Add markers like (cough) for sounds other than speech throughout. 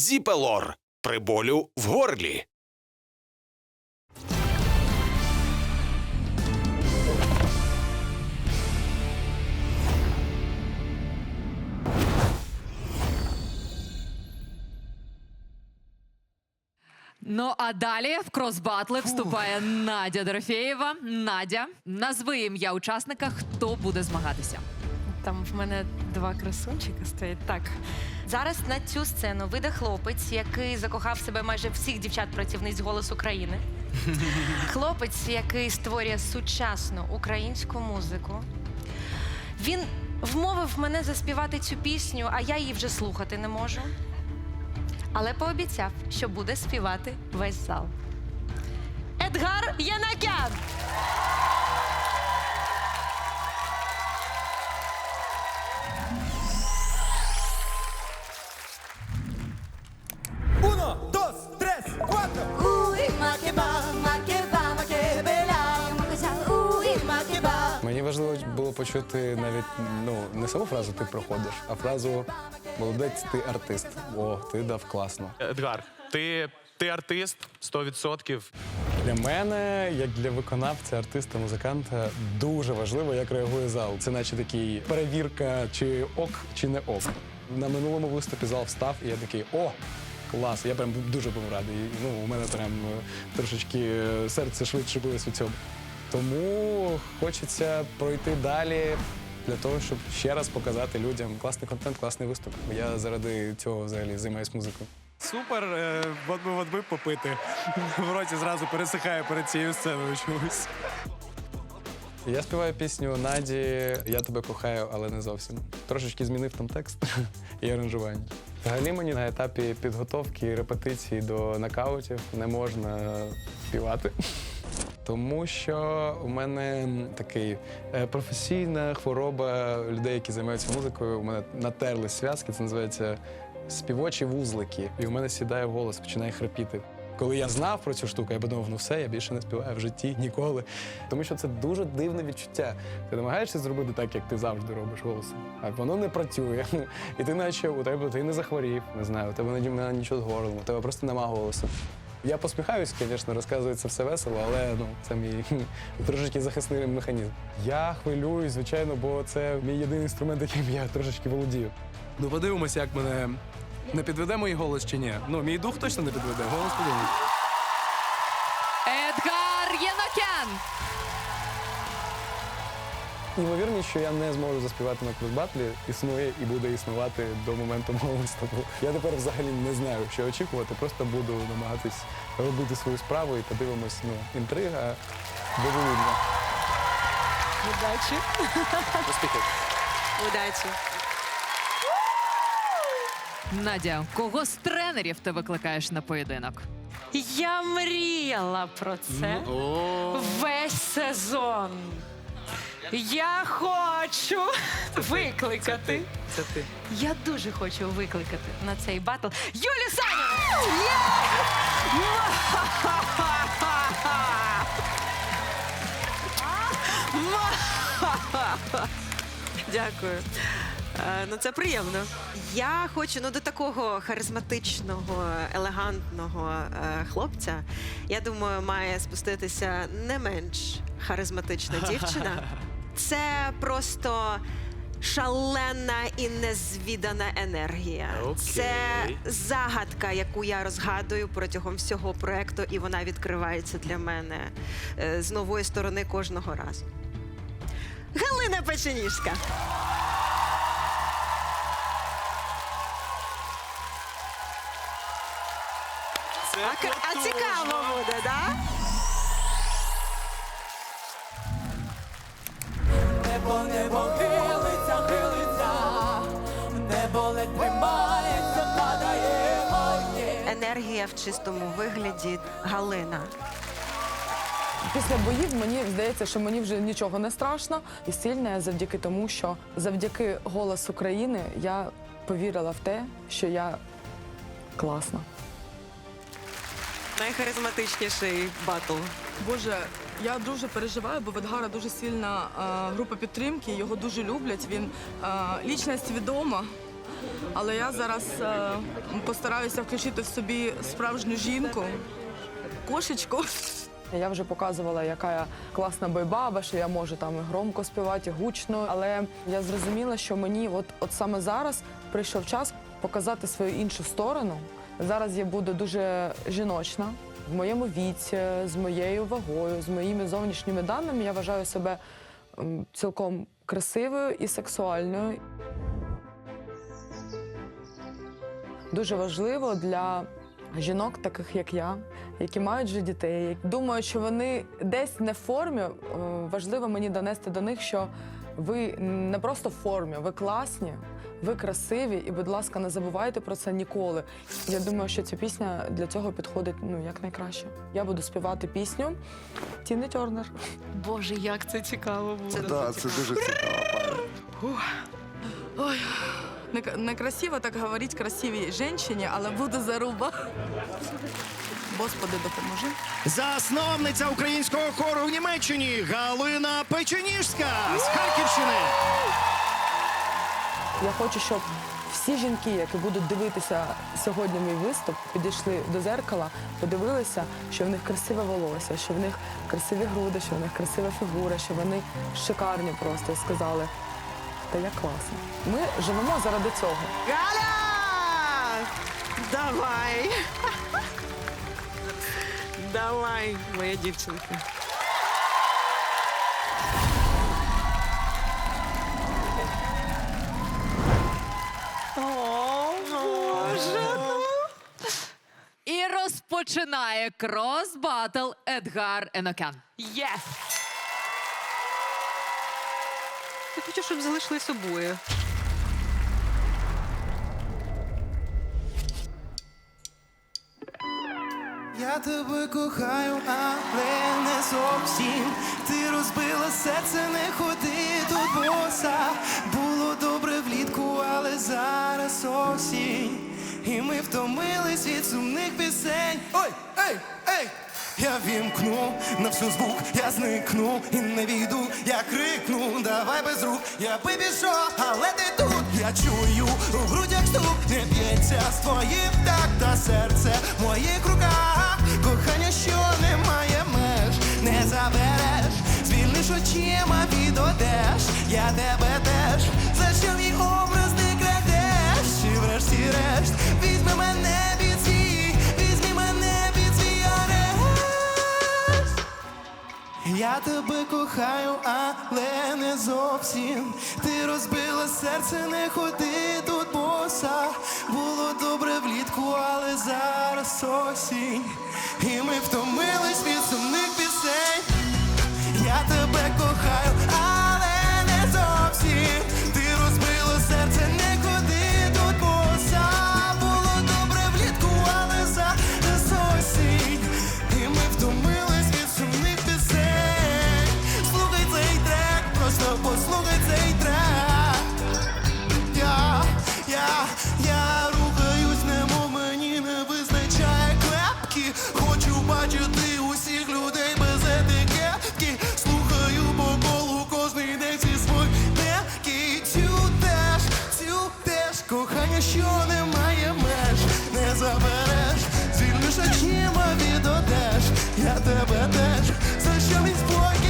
Зіпелор при болю в горлі. Ну а далі в кросбатли вступає Надя Дорофєєва. Надя, назви ім'я учасника, хто буде змагатися. Там в мене два красунчика стоять. Так. Зараз на цю сцену вийде хлопець, який закохав себе майже всіх дівчат-працівниць «Голос України. (laughs) Хлопець, який створює сучасну українську музику. Він вмовив мене заспівати цю пісню, а я її вже слухати не можу. Але пообіцяв, що буде співати весь зал. Едгар Янакян! Було почути навіть ну не саму фразу ти проходиш, а фразу молодець, ти артист. О, ти дав класно. Едгар, ти, ти артист 100%. Для мене, як для виконавця, артиста, музиканта, дуже важливо, як реагує зал. Це наче такий перевірка, чи ок, чи не ок. На минулому виступі зал встав, і я такий о. Клас, я прям дуже був радий. Ну, у мене прям е, трошечки е, серце швидше билось від цього. Тому хочеться пройти далі для того, щоб ще раз показати людям класний контент, класний виступ. Я заради цього взагалі займаюся музикою. Супер, е, от би, от би попити. В роті зразу пересихає перед цією сценою чомусь. Я співаю пісню Наді Я тебе кохаю, але не зовсім. Трошечки змінив там текст (laughs) і аранжування. Взагалі мені на етапі підготовки і репетиції до нокаутів не можна співати. Тому що у мене такий е, професійна хвороба людей, які займаються музикою. У мене натерли зв'язки, це називається співочі вузлики. І у мене сідає голос, починає хрипіти. Коли я знав про цю штуку, я подумав, ну все, я більше не співаю в житті ніколи. Тому що це дуже дивне відчуття. Ти намагаєшся зробити так, як ти завжди робиш голосом, а воно не працює. (laughs) І ти наче у тебе ти не захворів, не знаю, у тебе нічого з горлом, у тебе просто нема голосу. Я посміхаюсь, звісно, розказує це все весело, але ну це мій (laughs) трошечки захисний механізм. Я хвилююсь, звичайно, бо це мій єдиний інструмент, яким я трошечки володію. Ну подивимося, як мене не підведе мій голос чи ні. Ну, мій дух точно не підведе. Голос подивимось. Ймовірність, що я не зможу заспівати на кросбатлі, існує і буде існувати до моменту мого виступу. Я тепер взагалі не знаю, що очікувати. Просто буду намагатись робити свою справу і подивимось. Ну, інтрига буде. Удачі! Успіхів. Удачі! Надя, кого з тренерів ти викликаєш на поєдинок? Я мріяла про це весь сезон. Я хочу викликати. Це ти. Я дуже хочу викликати на цей батл Юлю Саніну! Є! Дякую. Е, Ну, це приємно. Я хочу ну, до такого харизматичного, елегантного е, хлопця. Я думаю, має спуститися не менш харизматична дівчина. (laughs) Це просто шалена і незвідана енергія. Це загадка, яку я розгадую протягом всього проекту, і вона відкривається для мене е, з нової сторони кожного разу. Галина Печеніжська. А, к- а цікаво буде, так? Да? Небо, небо хилиться, хилиться, небо ледь тримається, падає моє. Енергія в чистому вигляді Галина. Після боїв мені здається, що мені вже нічого не страшно. І сильна я завдяки тому, що завдяки голос України я повірила в те, що я класна. Найхаризматичніший батл. Боже, я дуже переживаю, бо в дуже сильна е, група підтримки, його дуже люблять. Він е, лічність відома. Але я зараз е, постараюся включити в собі справжню жінку, кошечку. Я вже показувала, яка я класна бойбаба, що я можу там і громко співати, і гучно. Але я зрозуміла, що мені от, от саме зараз прийшов час показати свою іншу сторону. Зараз я буду дуже жіночна. В моєму віці, з моєю вагою, з моїми зовнішніми даними я вважаю себе цілком красивою і сексуальною. Дуже важливо для жінок, таких як я, які мають вже дітей. Думаю, що вони десь не в формі. Е, Важливо мені донести до них, що ви не просто в формі, ви класні, ви красиві, і, будь ласка, не забувайте про це ніколи. Я думаю, що ця пісня для цього підходить ну якнайкраще. Я буду співати пісню Тіни Тернер. Боже, як це цікаво буде. Це Так, це дуже цікаво, пані. Ой, не, некрасиво так говорити красивій жінці, але буду заруба. Господи, допоможи. Засновниця українського хору в Німеччині Галина Печеніжська з Харківщини. Я хочу, щоб всі жінки, які будуть дивитися сьогодні мій виступ, підійшли до зеркала, подивилися, що в них красиве волосся, що в них красиві груди, що в них красива фігура, що вони шикарні просто і сказали. Та як класно. Ми живемо заради цього. Галя! Давай! (laughs) Давай, моя дівчинка. Розпочинає крос батл Едгар Енокян. Єс! Я хочу, щоб залишились обоє. Я тебе кохаю, але не зовсім. Ти розбила серце, не ходи тут боса. Було добре влітку, але зараз осінь. І ми втомились від сумних пісень. Я вімкну на всю звук, я зникну і не війду, я крикну, давай без рук, я пішов, але ти тут, я чую у грудях стук, не б'ється з твоїм так та серце в моїх руках, кохання, що не має меж, не забереш, звільниш очима відодеш, я тебе теж, за що мій образ не крадеш, чи врешті-решт, візьми мене Я тебе кохаю, але не зовсім. Ти розбила серце, не ходи тут боса. Було добре влітку, але зараз осінь. І ми втомились від сумних Хочу бачити усіх людей без етикетки. Слухаю по колу кожний день зі свої деки. Цю теж, цю теж кохання, що не має меж, не забереш, звільниш очима відодеш. Я тебе теж, за що мій спокій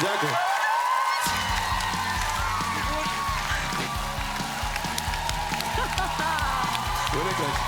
Дякую. Ви найкращі.